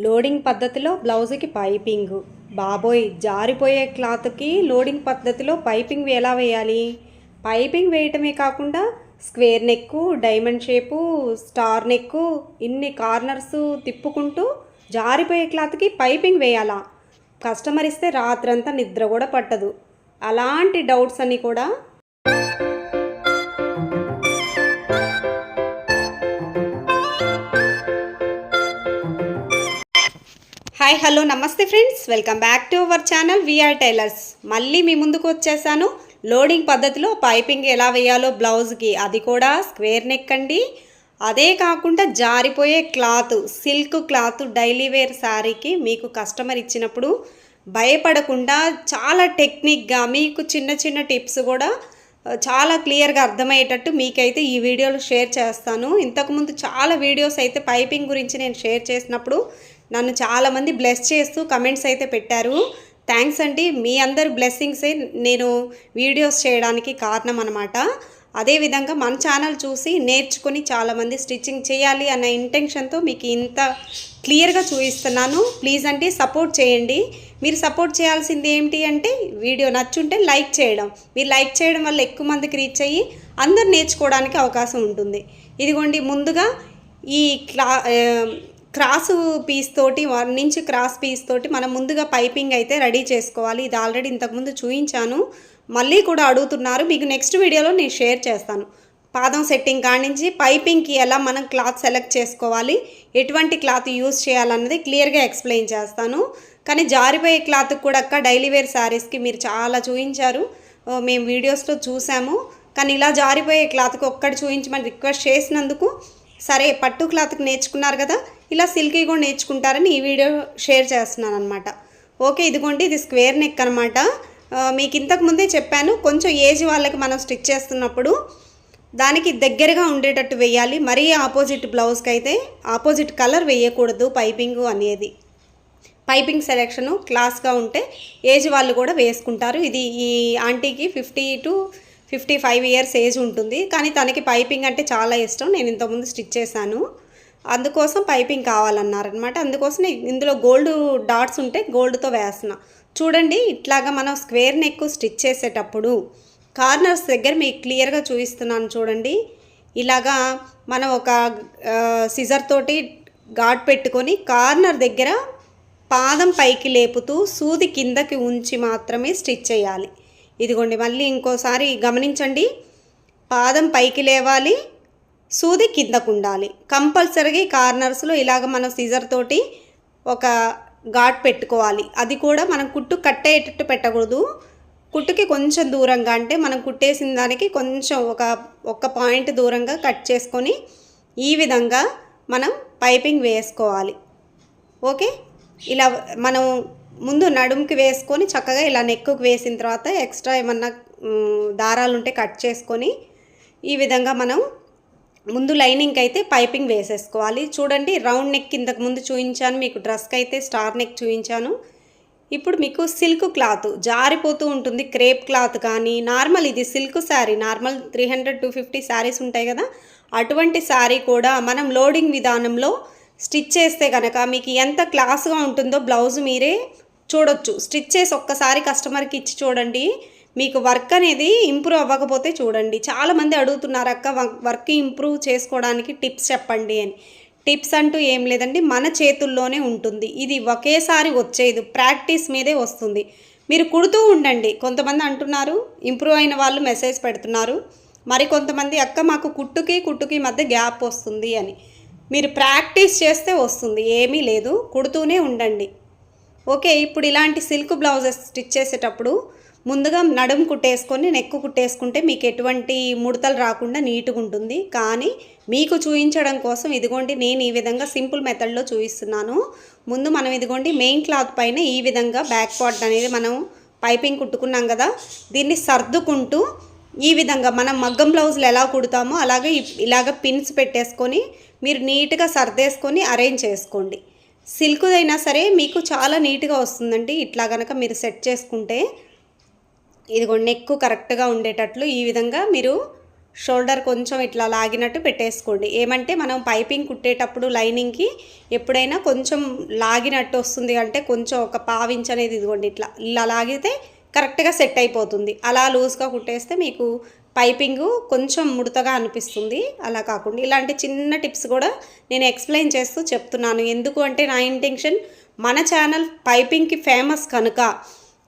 Loading పద్ధతిలో బ్లౌజ్కి piping. బాబోయ్ జారిపోయే క్లాత్కి లోడింగ్ పద్ధతిలో పైపింగ్ ఎలా వేయాలి? పైపింగ్ వేయటమే కాకుండా square neck diamond shape star neck ఇన్ని కార్నర్స్ తిప్పుకుంటూ జారిపోయే క్లాత్కి పైపింగ్ వేయాలా? కస్టమర్ ఇస్తే రాత్రంతా నిద్ర కూడా పట్టదు. అలాంటి డౌట్స్ అన్నీ కూడా హాయ్ హలో నమస్తే friends. Welcome back to our channel VR tailors. మళ్ళీ మీ ముందుకు వచ్చేసాను. లోడింగ్ పద్ధతిలో పైపింగ్ ఎలా వేయాలో బ్లౌజ్కి అది కూడా స్క్వేర్ నెక్ అండి. అదే కాకుండా జారిపోయే cloth silk cloth daily wear శారీకి మీకు కస్టమర్ ఇచ్చినప్పుడు భయపడకుండా చాలా టెక్నిక్గా మీకు చిన్న చిన్న టిప్స్ కూడా చాలా క్లియర్గా అర్థమయ్యేటట్టు మీకైతే ఈ వీడియోలు షేర్ చేస్తాను. ఇంతకుముందు చాలా వీడియోస్ అయితే పైపింగ్ గురించి నేను షేర్ చేసినప్పుడు నన్ను చాలామంది బ్లెస్ చేస్తూ కమెంట్స్ అయితే పెట్టారు. థ్యాంక్స్ అండి. మీ అందరి బ్లెస్సింగ్సే నేను వీడియోస్ చేయడానికి కారణం అనమాట అదేవిధంగా మన ఛానల్ చూసి నేర్చుకుని చాలామంది స్టిచ్చింగ్ చేయాలి అన్న ఇంటెన్షన్తో మీకు ఇంత క్లియర్గా చూపిస్తున్నాను. ప్లీజ్ అండి సపోర్ట్ చేయండి. మీరు సపోర్ట్ చేయాల్సింది ఏంటి అంటే వీడియో నచ్చుంటే లైక్ చేయడం. మీరు లైక్ చేయడం వల్ల ఎక్కువ మందికి రీచ్ అయ్యి అందరు నేర్చుకోవడానికి అవకాశం ఉంటుంది. ఇదిగోండి ముందుగా ఈ క్లా క్రాస్ పీస్ తోటి వన్ నుంచి క్రాస్ పీస్ తోటి మనం ముందుగా పైపింగ్ అయితే రెడీ చేసుకోవాలి. ఇది ఆల్రెడీ ఇంతకుముందు చూపించాను మళ్ళీ కూడా అడుగుతున్నారు. మీకు నెక్స్ట్ వీడియోలో నేను షేర్ చేస్తాను. పాదం సెట్టింగ్ కానించి నుంచి పైపింగ్కి ఎలా మనం క్లాత్ సెలెక్ట్ చేసుకోవాలి ఎటువంటి క్లాత్ యూస్ చేయాలన్నది క్లియర్గా ఎక్స్ప్లెయిన్ చేస్తాను. కానీ జారిపోయే క్లాత్ కూడా అక్క డైలీ వేర్ శారీస్కి మీరు చాలా చూపించారు మేము వీడియోస్లో చూసాము. కానీ ఇలా జారిపోయే క్లాత్కి ఒక్కటి చూపించమని రిక్వెస్ట్ చేసినందుకు సరే పట్టు క్లాత్కి నేర్చుకున్నారు కదా ఇలా సిల్కీ కూడా నేర్చుకుంటారని ఈ వీడియో షేర్ చేస్తున్నాను అనమాట ఓకే ఇదిగోండి ఇది స్క్వేర్ నెక్ అనమాట మీకు ఇంతకు ముందే చెప్పాను కొంచెం ఏజ్ వాళ్ళకి మనం స్టిచ్ చేస్తున్నప్పుడు దానికి దగ్గరగా ఉండేటట్టు వేయాలి. మరీ ఆపోజిట్ బ్లౌజ్కి అయితే ఆపోజిట్ కలర్ వేయకూడదు పైపింగ్ అనేది. పైపింగ్ సెలెక్షను క్లాస్గా ఉంటే ఏజ్ వాళ్ళు కూడా వేసుకుంటారు. ఇది ఈ ఆంటీకి fifty to fifty five years age ఉంటుంది. కానీ తనకి పైపింగ్ అంటే చాలా ఇష్టం. నేను ఇంతకుముందు స్టిచ్ చేశాను. అందుకోసం పైపింగ్ కావాలన్నారనమాట. అందుకోసం ఇందులో గోల్డ్ డాట్స్ ఉంటే గోల్డ్తో వేస్తున్నా. చూడండి ఇట్లాగా మనం స్క్వేర్ నెక్ స్టిచ్ చేసేటప్పుడు కార్నర్స్ దగ్గర మీకు క్లియర్గా చూపిస్తున్నాను చూడండి. ఇలాగా మనం ఒక సిజర్ తోటి ఘాట్ పెట్టుకొని కార్నర్ దగ్గర పాదం పైకి లేపుతూ సూది కిందకి ఉంచి మాత్రమే స్టిచ్ చేయాలి. ఇదిగోండి మళ్ళీ ఇంకోసారి గమనించండి. పాదం పైకి లేవాలి సూది కిందకు ఉండాలి. కంపల్సరీగా ఈ కార్నర్స్లో ఇలాగ మనం సీజర్ తోటి ఒక ఘాట్ పెట్టుకోవాలి. అది కూడా మనం కుట్టు కట్టేటట్టు పెట్టకూడదు. కుట్టుకి కొంచెం దూరంగా అంటే మనం కుట్టేసిన దానికి కొంచెం ఒక ఒక్క పాయింట్ దూరంగా కట్ చేసుకొని ఈ విధంగా మనం పైపింగ్ వేసుకోవాలి. ఓకే? ఇలా మనం ముందు నడుముకి వేసుకొని చక్కగా ఇలా నెక్కుకి వేసిన తర్వాత ఎక్స్ట్రా ఏమన్నా దారాలు ఉంటే కట్ చేసుకొని ఈ విధంగా మనం ముందు లైనింగ్కి అయితే పైపింగ్ వేసేసుకోవాలి. చూడండి రౌండ్ నెక్ ఇంతకు ముందు చూపించాను మీకు డ్రెస్కి అయితే స్టార్ నెక్ చూపించాను ఇప్పుడు మీకు సిల్క్ క్లాత్ జారిపోతూ ఉంటుంది క్రేప్ క్లాత్ కానీ నార్మల్ ఇది silk sari normal three hundred two fifty saris ఉంటాయి కదా అటువంటి శారీ కూడా మనం లోడింగ్ విధానంలో స్టిచ్ చేస్తే కనుక మీకు ఎంత క్లాస్గా ఉంటుందో బ్లౌజ్ మీరే చూడొచ్చు. స్టిచ్ చేసి ఒక్కసారి కస్టమర్కి ఇచ్చి చూడండి. మీకు వర్క్ అనేది ఇంప్రూవ్ అవ్వకపోతే చూడండి. చాలామంది అడుగుతున్నారు అక్క వర్క్ ఇంప్రూవ్ చేసుకోవడానికి టిప్స్ చెప్పండి అని. టిప్స్ అంటూ ఏం లేదండి. మన చేతుల్లోనే ఉంటుంది. ఇది ఒకేసారి వచ్చేది ప్రాక్టీస్ మీదే వస్తుంది. మీరు కుడుతూ ఉండండి. కొంతమంది అంటున్నారు ఇంప్రూవ్ అయిన వాళ్ళు మెసేజ్ పెడుతున్నారు. మరి కొంతమంది అక్క మాకు కుట్టుకి కుట్టుకి మధ్య గ్యాప్ వస్తుంది అని. మీరు ప్రాక్టీస్ చేస్తే వస్తుంది. ఏమీ లేదు. కుడుతూనే ఉండండి. ఓకే ఇప్పుడు ఇలాంటి సిల్క్ బ్లౌజెస్ స్టిచ్ చేసేటప్పుడు ముందుగా నడుము కుట్టేసుకొని నెక్కు కుట్టేసుకుంటే మీకు ఎటువంటి ముడతలు రాకుండా నీట్గా ఉంటుంది. కానీ మీకు చూపించడం కోసం ఇదిగోండి నేను ఈ విధంగా సింపుల్ మెథడ్లో చూపిస్తున్నాను ముందు మనం ఇదిగోండి మెయిన్ క్లాత్ పైన ఈ విధంగా బ్యాక్ పార్ట్ అనేది మనం పైపింగ్ కుట్టుకున్నాం కదా దీన్ని సర్దుకుంటూ ఈ విధంగా మనం మగ్గం బ్లౌజులు ఎలా కుడతామో అలాగే ఇలాగ పిన్స్ పెట్టేసుకొని మీరు నీట్గా సర్దేసుకొని అరేంజ్ చేసుకోండి. సిల్క్ అయినా సరే మీకు చాలా నీట్గా వస్తుందండి. ఇట్లా కనుక మీరు సెట్ చేసుకుంటే ఇదిగో నెక్ కరెక్ట్గా ఉండేటట్లు ఈ విధంగా మీరు షోల్డర్ కొంచెం ఇట్లా లాగినట్టు పెట్టేసుకోండి. ఏమంటే మనం పైపింగ్ కుట్టేటప్పుడు లైనింగ్కి ఎప్పుడైనా కొంచెం లాగినట్టు వస్తుంది అంటే కొంచెం ఒక పావించ్ అనేది ఇదిగోండి ఇట్లా. ఇలా లాగితే కరెక్ట్గా సెట్ అయిపోతుంది. అలా లూజ్గా కుట్టేస్తే మీకు పైపింగ్ కొంచెం ముడతగా అనిపిస్తుంది. అలా కాకుండా ఇలాంటి చిన్న టిప్స్ కూడా నేను ఎక్స్ప్లెయిన్ చేస్తూ చెప్తున్నాను. ఎందుకు అంటే నా ఇంటెన్షన్ మన ఛానల్ పైపింగ్కి ఫేమస్ కనుక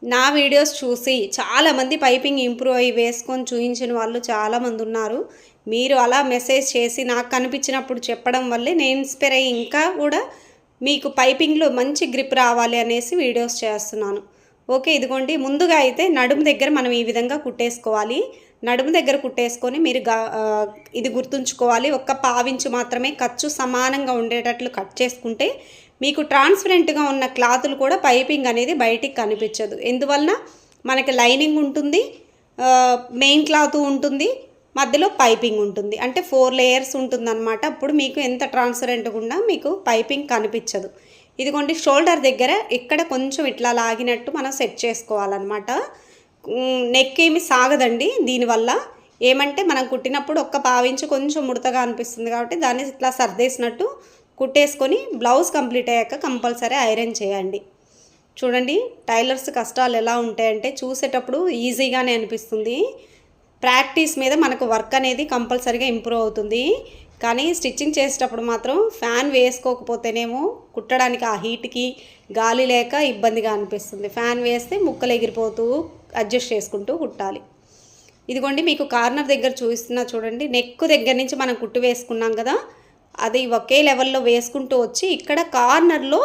నా వీడియోస్ చూసి చాలామంది పైపింగ్ ఇంప్రూవ్ అయ్యి వేసుకొని చూపించిన వాళ్ళు చాలామంది ఉన్నారు. మీరు అలా మెసేజ్ చేసి నాకు కనిపించినప్పుడు చెప్పడం వల్లే నేను ఇన్స్పైర్ అయ్యి ఇంకా కూడా మీకు పైపింగ్లో మంచి గ్రిప్ రావాలి అనేసి వీడియోస్ చేస్తున్నాను. ఓకే ఇదిగోండి. ముందుగా అయితే నడుము దగ్గర మనం ఈ విధంగా కుట్టేసుకోవాలి. నడుము దగ్గర కుట్టేసుకొని మీరు గా ఇది గుర్తుంచుకోవాలి. ఒక్క పావించు మాత్రమే ఖర్చు సమానంగా ఉండేటట్లు కట్ చేసుకుంటే మీకు ట్రాన్స్పరెంట్గా ఉన్న క్లాతులు కూడా పైపింగ్ అనేది బయటికి కనిపించదు. ఎందువలన మనకి లైనింగ్ ఉంటుంది మెయిన్ క్లాత్ ఉంటుంది మధ్యలో పైపింగ్ ఉంటుంది. అంటే ఫోర్ లేయర్స్ ఉంటుందన్నమాట. అప్పుడు మీకు ఎంత ట్రాన్స్పరెంట్గా ఉన్నా మీకు పైపింగ్ కనిపించదు. ఇదిగోండి షోల్డర్ దగ్గర ఇక్కడ కొంచెం ఇట్లా లాగినట్టు మనం సెట్ చేసుకోవాలన్నమాట. నెక్ ఏమి సాగదండి. దీనివల్ల ఏమంటే మనం కుట్టినప్పుడు ఒక్క పావించి కొంచెం ముడతగా అనిపిస్తుంది కాబట్టి దాన్ని ఇట్లా సర్దేసినట్టు కుట్టేసుకొని బ్లౌజ్ కంప్లీట్ అయ్యాక కంపల్సరీ ఐరన్ చేయండి. చూడండి టైలర్స్ కష్టాలు ఎలా ఉంటాయంటే చూసేటప్పుడు ఈజీగానే అనిపిస్తుంది. ప్రాక్టీస్ మీద మనకు వర్క్ అనేది కంపల్సరీగా ఇంప్రూవ్ అవుతుంది. కానీ స్టిచ్చింగ్ చేసేటప్పుడు మాత్రం ఫ్యాన్ వేసుకోకపోతేనేమో కుట్టడానికి ఆ హీట్కి గాలి లేక ఇబ్బందిగా అనిపిస్తుంది. ఫ్యాన్ వేస్తే ముక్కలు ఎగిరిపోతూ అడ్జస్ట్ చేసుకుంటూ కుట్టాలి. ఇదిగోండి మీకు కార్నర్ దగ్గర చూపిస్తున్నా చూడండి. నెక్ దగ్గర నుంచి మనం కుట్టు వేసుకున్నాం కదా అది ఒకే లెవెల్లో వేసుకుంటూ వచ్చి ఇక్కడ కార్నర్లో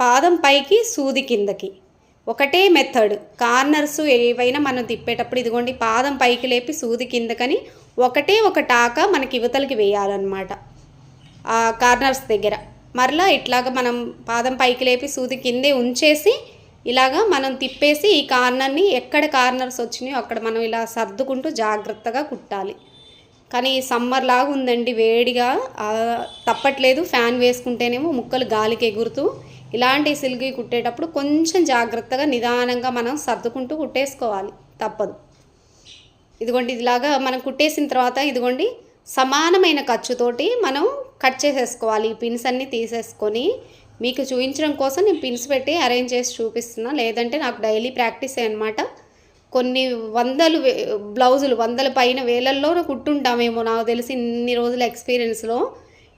పాదం పైకి సూది కిందకి. ఒకటే మెథడ్. కార్నర్స్ ఏవైనా మనం తిప్పేటప్పుడు ఇదిగోండి పాదం పైకి లేపి సూది కిందకని ఒకటే ఒక టాక మనకి యువతలకి వేయాలన్నమాట. ఆ కార్నర్స్ దగ్గర. మరలా ఇట్లాగా మనం పాదం పైకి లేపి సూది కిందే ఉంచేసి ఇలాగా మనం తిప్పేసి ఈ కార్నర్ని ఎక్కడ కార్నర్స్ వచ్చినాయో అక్కడ మనం ఇలా సర్దుకుంటూ జాగ్రత్తగా కుట్టాలి. కానీ సమ్మర్ లాగా ఉందండి వేడిగా తప్పట్లేదు. ఫ్యాన్ వేసుకుంటేనేమో ముక్కలు గాలికి ఎగురుతూ ఇలాంటి సిల్కి కుట్టేటప్పుడు కొంచెం జాగ్రత్తగా నిదానంగా మనం సర్దుకుంటూ కుట్టేసుకోవాలి. తప్పదు. ఇదిగోండి ఇదిలాగా మనం కుట్టేసిన తర్వాత ఇదిగోండి సమానమైన ఖర్చుతోటి మనం కట్ చేసేసుకోవాలి. ఈ పిన్స్ అన్నీ తీసేసుకొని మీకు చూపించడం కోసం నేను పిన్స్ పెట్టి అరేంజ్ చేసి చూపిస్తున్నా. లేదంటే నాకు డైలీ ప్రాక్టీస్ అనమాట కొన్ని వందలు వే- బ్లౌజులు వందల పైన వేలల్లో కుట్టుంటామేమో. నాకు తెలిసి ఇన్ని రోజుల ఎక్స్పీరియన్స్లో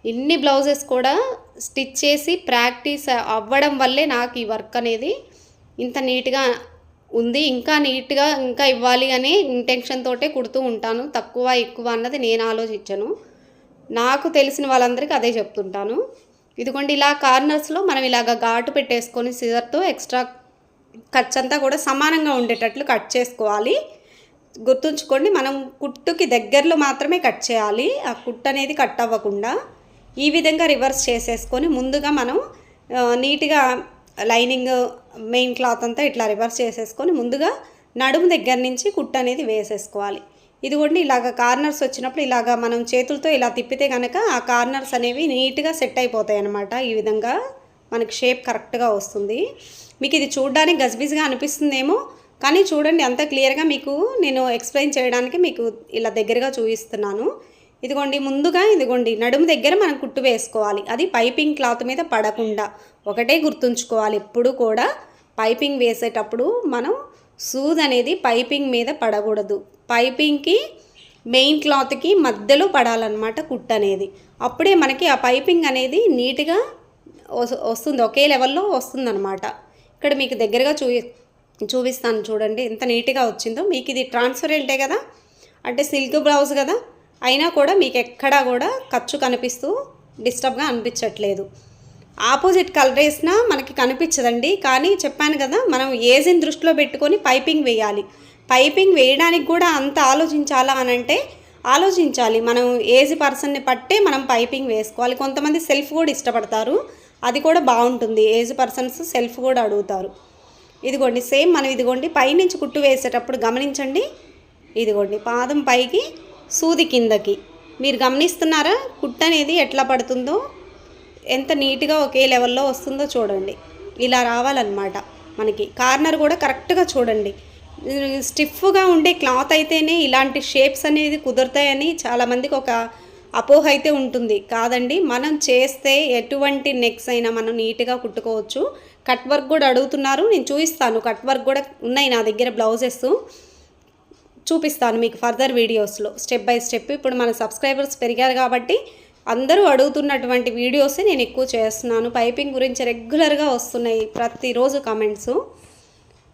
ఇన్ని బ్లౌజెస్ కూడా స్టిచ్ చేసి ప్రాక్టీస్ అవ్వడం వల్లే నాకు ఈ వర్క్ అనేది ఇంత నీట్గా ఉంది. ఇంకా నీట్గా ఇంకా ఇవ్వాలి అని ఇంటెన్షన్ తోటే కుడుతూ ఉంటాను. తక్కువ ఎక్కువ అన్నది నేను ఆలోచించను. నాకు తెలిసిన వాళ్ళందరికీ అదే చెప్తుంటాను. ఇదిగోండి ఇలా కార్నర్స్లో మనం ఇలాగ ఘాటు పెట్టేసుకొని సిజర్తో ఎక్స్ట్రా ఖర్చు అంతా కూడా సమానంగా ఉండేటట్లు కట్ చేసుకోవాలి. గుర్తుంచుకోండి మనం కుట్టుకి దగ్గరలో మాత్రమే కట్ చేయాలి. ఆ కుట్టు అనేది కట్ అవ్వకుండా ఈ విధంగా రివర్స్ చేసేసుకొని ముందుగా మనం నీట్గా లైనింగ్ మెయిన్ క్లాత్ అంతా ఇట్లా రివర్స్ చేసేసుకొని ముందుగా నడుము దగ్గర నుంచి కుట్టు అనేది వేసేసుకోవాలి. ఇదిగోండి ఇలాగ కార్నర్స్ వచ్చినప్పుడు ఇలాగ మనం చేతులతో ఇలా తిప్పితే కనుక ఆ కార్నర్స్ అనేవి నీట్గా సెట్ అయిపోతాయి అన్నమాట. ఈ విధంగా మనకి షేప్ కరెక్ట్గా వస్తుంది. మీకు ఇది చూడడానికి గజిబిజిగా అనిపిస్తుందేమో కానీ చూడండి అంత క్లియర్గా మీకు నేను ఎక్స్ప్లెయిన్ చేయడానికి మీకు ఇలా దగ్గరగా చూపిస్తున్నాను. ఇదిగోండి ముందుగా ఇదిగోండి నడుము దగ్గర మనం కుట్టు వేసుకోవాలి. అది పైపింగ్ క్లాత్ మీద పడకుండా ఒకటే గుర్తుంచుకోవాలి. ఎప్పుడు కూడా పైపింగ్ వేసేటప్పుడు మనం సూద్ అనేది పైపింగ్ మీద పడకూడదు. పైపింగ్కి మెయిన్ క్లాత్కి మధ్యలో పడాలన్నమాట కుట్ అనేది. అప్పుడే మనకి ఆ పైపింగ్ అనేది నీట్గా వస్తుంది. ఒకే లెవెల్లో వస్తుందన్నమాట. ఇక్కడ మీకు దగ్గరగా చూ చూపిస్తాను చూడండి. ఎంత నీట్గా వచ్చిందో. మీకు ఇది ట్రాన్స్పరెంటే కదా? అంటే సిల్క్ బ్లౌజ్ కదా? అయినా కూడా మీకు ఎక్కడా కూడా ఖర్చు కనిపిస్తూ డిస్టర్బ్గా అనిపించట్లేదు. ఆపోజిట్ కలర్ వేసినా మనకి కనిపించదండి. కానీ చెప్పాను కదా మనం ఏజ్ని దృష్టిలో పెట్టుకొని పైపింగ్ వేయాలి. పైపింగ్ వేయడానికి కూడా అంత ఆలోచించాలా అని అంటే ఆలోచించాలి. మనం ఏజ్ పర్సన్ని పట్టే మనం పైపింగ్ వేసుకోవాలి. కొంతమంది సెల్ఫ్ కూడా ఇష్టపడతారు. అది కూడా బాగుంటుంది. ఏజ్ పర్సన్స్ సెల్ఫ్ కూడా అడుగుతారు. ఇదిగోండి సేమ్ మనం ఇదిగోండి పైనుంచి కుట్టు వేసేటప్పుడు గమనించండి. ఇదిగోండి పాదం పైకి సూది కిందకి. మీరు గమనిస్తున్నారా? కుట్టు అనేది ఎట్లా పడుతుందో? ఎంత నీట్గా ఒకే లెవెల్లో వస్తుందో చూడండి. ఇలా రావాలన్నమాట మనకి. కార్నర్ కూడా కరెక్ట్గా చూడండి. స్టిఫ్గా ఉండే క్లాత్ అయితేనే ఇలాంటి షేప్స్ అనేది కుదురుతాయని చాలామందికి ఒక అపోహ అయితే ఉంటుంది. కాదండి మనం చేస్తే ఎటువంటి నెక్స్ అయినా మనం నీట్గా కుట్టుకోవచ్చు. కట్ వర్క్ కూడా అడుగుతున్నారు. నేను చూపిస్తాను. కట్ వర్క్ కూడా ఉన్నాయి నా దగ్గర బ్లౌజెస్. చూపిస్తాను మీకు ఫర్దర్ వీడియోస్లో. స్టెప్ బై స్టెప్ ఇప్పుడు మన సబ్స్క్రైబర్స్ పెరిగారు కాబట్టి అందరూ అడుగుతున్నటువంటి వీడియోస్ నేను ఎక్కువ చేస్తున్నాను. పైపింగ్ గురించి రెగ్యులర్గా వస్తున్నాయి ప్రతిరోజు కమెంట్స్.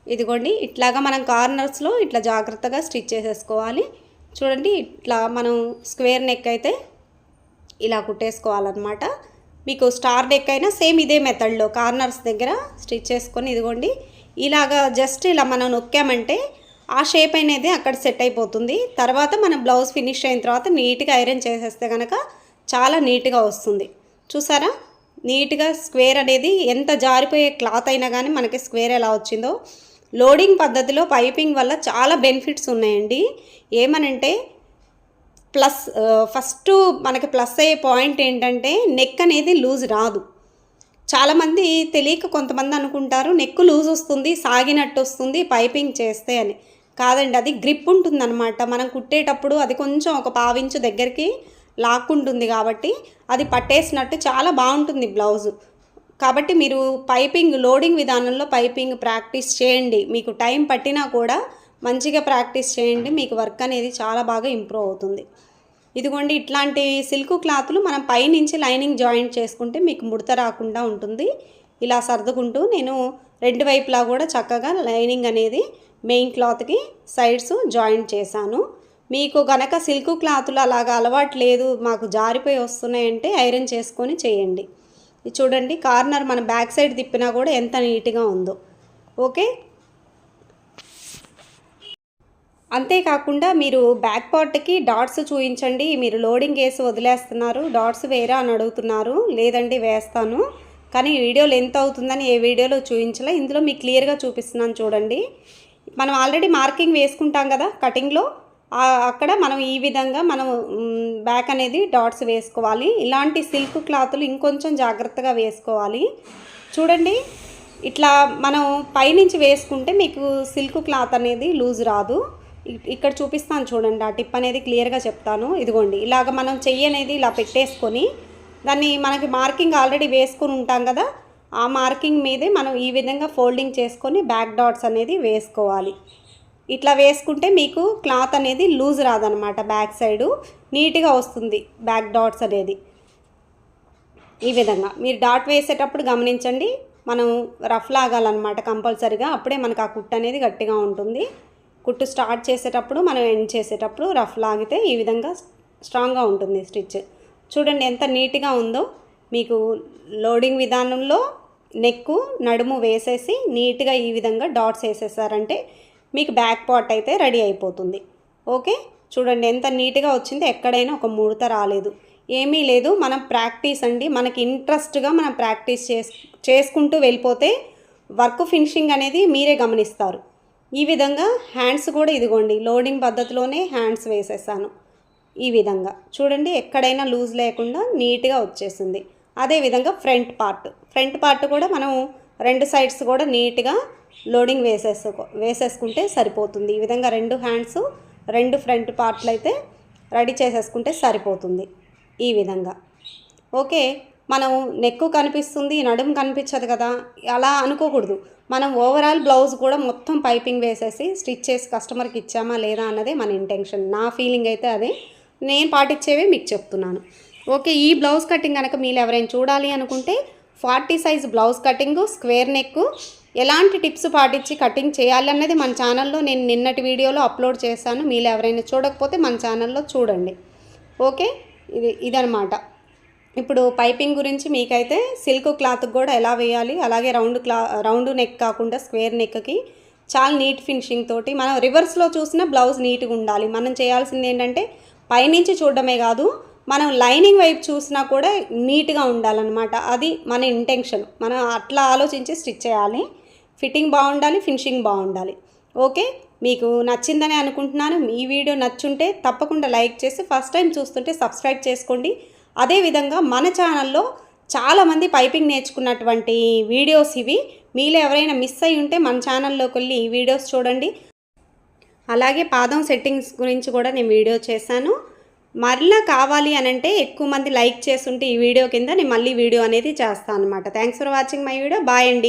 ఇదిగోండి ఇట్లాగా మనం కార్నర్స్లో ఇట్లా జాగ్రత్తగా స్టిచ్ చేసేసుకోవాలి. చూడండి ఇట్లా మనం స్క్వేర్ నెక్ అయితే ఇలా కుట్టేసుకోవాలన్నమాట. మీకు స్టార్ నెక్ అయినా సేమ్ ఇదే మెథడ్లో కార్నర్స్ దగ్గర స్టిచ్ చేసుకొని ఇదిగోండి ఇలాగా జస్ట్ ఇలా మనం నొక్కామంటే ఆ షేప్ అనేది అక్కడ సెట్ అయిపోతుంది. తర్వాత మనం బ్లౌజ్ ఫినిష్ అయిన తర్వాత నీట్గా ఐరన్ చేసేస్తే కనుక చాలా నీట్గా వస్తుంది. చూసారా? నీట్గా స్క్వేర్ అనేది ఎంత జారిపోయే క్లాత్ అయినా కానీ మనకి స్క్వేర్ ఎలా వచ్చిందో లోడింగ్ పద్ధతిలో పైపింగ్ వల్ల చాలా బెనిఫిట్స్ ఉన్నాయండి. ఏమనంటే ప్లస్ ఫస్ట్ మనకి ప్లస్ అయ్యే పాయింట్ ఏంటంటే నెక్ అనేది లూజ్ రాదు. చాలామంది తెలియక కొంతమంది అనుకుంటారు నెక్ లూజ్ వస్తుంది సాగినట్టు వస్తుంది పైపింగ్ చేస్తే అని. కాదండి అది గ్రిప్ ఉంటుందన్నమాట. మనం కుట్టేటప్పుడు అది కొంచెం ఒక పావించు దగ్గరికి లాక్కుంటుంది కాబట్టి అది పట్టేసినట్టు చాలా బాగుంటుంది బ్లౌజు. కాబట్టి మీరు పైపింగ్ లోడింగ్ విధానంలో పైపింగ్ ప్రాక్టీస్ చేయండి. మీకు టైం పట్టినా కూడా మంచిగా ప్రాక్టీస్ చేయండి. మీకు వర్క్ అనేది చాలా బాగా ఇంప్రూవ్ అవుతుంది. ఇదిగోండి ఇట్లాంటి సిల్క్ క్లాత్లు మనం పైనుంచి లైనింగ్ జాయింట్ చేసుకుంటే మీకు ముడత రాకుండా ఉంటుంది. ఇలా సర్దుకుంటూ నేను రెండు వైపులా కూడా చక్కగా లైనింగ్ అనేది మెయిన్ క్లాత్కి సైడ్స్ జాయింట్ చేశాను. మీకు గనక సిల్క్ క్లాతులు అలాగా అలవాటు లేదు మాకు జారిపోయి వస్తున్నాయంటే ఐరన్ చేసుకొని చేయండి. ఇది చూడండి కార్నర్ మన బ్యాక్ సైడ్ తిప్పినా కూడా ఎంత నీట్గా ఉందో. ఓకే? అంతేకాకుండా మీరు బ్యాక్ పార్ట్కి డాట్స్ చూపించండి మీరు లోడింగ్ వేసి వదిలేస్తున్నారు. డాట్స్ వేరా అని అడుగుతున్నారు. లేదండి వేస్తాను. కానీ వీడియోలు ఎంత అవుతుందని ఏ వీడియోలో చూపించలే ఇందులో మీకు క్లియర్గా చూపిస్తున్నాను చూడండి. మనం ఆల్రెడీ మార్కింగ్ వేసుకుంటాం కదా కటింగ్లో? అక్కడ మనం ఈ విధంగా మనం బ్యాక్ అనేది డాట్స్ వేసుకోవాలి. ఇలాంటి సిల్క్ క్లాతులు ఇంకొంచెం జాగ్రత్తగా వేసుకోవాలి. చూడండి ఇట్లా మనం పైనుంచి వేసుకుంటే మీకు సిల్క్ క్లాత్ అనేది లూజ్ రాదు. ఇక్కడ చూపిస్తాను చూడండి ఆ టిప్ అనేది క్లియర్గా చెప్తాను. ఇదిగోండి ఇలాగ మనం చెయ్యి అనేది ఇలా పెట్టేసుకొని దాన్ని మనకి మార్కింగ్ ఆల్రెడీ వేసుకొని ఉంటాం కదా ఆ మార్కింగ్ మీదే మనం ఈ విధంగా ఫోల్డింగ్ చేసుకొని బ్యాక్ డాట్స్ అనేది వేసుకోవాలి. ఇట్లా వేసుకుంటే మీకు క్లాత్ అనేది లూజ్ రాదనమాట బ్యాక్ సైడు. నీట్గా వస్తుంది బ్యాక్ డాట్స్ అనేది. ఈ విధంగా మీరు డాట్ వేసేటప్పుడు గమనించండి మనం రఫ్ లాగాలన్నమాట కంపల్సరీగా. అప్పుడే మనకు ఆ కుట్టు అనేది గట్టిగా ఉంటుంది. కుట్టు స్టార్ట్ చేసేటప్పుడు మనం ఎండ్ చేసేటప్పుడు రఫ్ లాగితే ఈ విధంగా స్ట్రాంగ్గా ఉంటుంది స్టిచ్. చూడండి ఎంత నీట్గా ఉందో. మీకు లోడింగ్ విధానంలో నెక్కు నడుము వేసేసి నీట్గా ఈ విధంగా డాట్స్ వేసేసారంటే మీకు బ్యాక్ పార్ట్ అయితే రెడీ అయిపోతుంది. ఓకే? చూడండి ఎంత నీట్గా వచ్చింది. ఎక్కడైనా ఒక ముడత రాలేదు. ఏమీ లేదు. మనం ప్రాక్టీస్ అండి. మనకి ఇంట్రెస్ట్గా మనం ప్రాక్టీస్ చేస్ చేసుకుంటూ వెళ్ళిపోతే వర్క్ ఫినిషింగ్ అనేది మీరే గమనిస్తారు. ఈ విధంగా హ్యాండ్స్ కూడా ఇదిగోండి. లోడింగ్ పద్ధతిలోనే హ్యాండ్స్ వేసేసాను. ఈ విధంగా. చూడండి ఎక్కడైనా లూజ్ లేకుండా నీట్గా వచ్చేసింది. అదేవిధంగా ఫ్రంట్ పార్ట్. ఫ్రంట్ పార్ట్ కూడా మనం రెండు సైడ్స్ కూడా నీట్గా లోడింగ్ వేసేసుకో వేసేసుకుంటే సరిపోతుంది. ఈ విధంగా రెండు హ్యాండ్స్ రెండు ఫ్రంట్ పార్ట్లు అయితే రెడీ చేసేసుకుంటే సరిపోతుంది. ఈ విధంగా. ఓకే మనం నెక్కు కనిపిస్తుంది నడుము కనిపించదు కదా అలా అనుకోకూడదు. మనం ఓవరాల్ బ్లౌజ్ కూడా మొత్తం పైపింగ్ వేసేసి స్టిచ్ చేసి కస్టమర్కి ఇచ్చామా లేదా అన్నదే మన ఇంటెన్షన్. నా ఫీలింగ్ అయితే అదే. నేను పాటించేవే మీకు చెప్తున్నాను. ఓకే ఈ బ్లౌజ్ కటింగ్ కనుక మీరు ఎవరైనా చూడాలి అనుకుంటే forty size blouse cutting square neck ఎలాంటి టిప్స్ పాటించి కటింగ్ చేయాలన్నది మన ఛానల్లో నేను నిన్నటి వీడియోలో అప్లోడ్ చేశాను. మీరు ఎవరైనా చూడకపోతే మన ఛానల్లో చూడండి. ఓకే? ఇది ఇదనమాట ఇప్పుడు పైపింగ్ గురించి మీకైతే సిల్క్ క్లాత్కి కూడా ఎలా వేయాలి అలాగే రౌండ్ క్లా రౌండ్ నెక్ కాకుండా స్క్వేర్ నెక్కి చాలా నీట్ ఫినిషింగ్ తోటి మనం రివర్స్లో చూసిన బ్లౌజ్ నీట్గా ఉండాలి. మనం చేయాల్సింది ఏంటంటే పైనుంచి చూడడమే కాదు మనం లైనింగ్ వైపు చూసినా కూడా నీట్గా ఉండాలన్నమాట. అది మన ఇంటెన్షన్. మనం అట్లా ఆలోచించి స్టిచ్ చేయాలి. ఫిట్టింగ్ బాగుండాలి ఫినిషింగ్ బాగుండాలి. ఓకే? మీకు నచ్చిందని అనుకుంటున్నాను. ఈ వీడియో నచ్చుంటే తప్పకుండా లైక్ చేసి ఫస్ట్ టైం చూస్తుంటే సబ్స్క్రైబ్ చేసుకోండి. అదేవిధంగా మన ఛానల్లో చాలామంది పైపింగ్ నేర్చుకున్నటువంటి వీడియోస్ ఇవి. మీలో ఎవరైనా మిస్ అయి ఉంటే మన ఛానల్లోకి వెళ్ళి ఈ వీడియోస్ చూడండి. అలాగే పాదం సెట్టింగ్స్ గురించి కూడా నేను వీడియో చేశాను. మరలా కావాలి అని అంటే ఎక్కువ మంది లైక్ చేస్తుంటే ఈ వీడియో కింద నేను మళ్ళీ వీడియో అనేది చేస్తాను అనమాట thanks for watching my video bye అండి.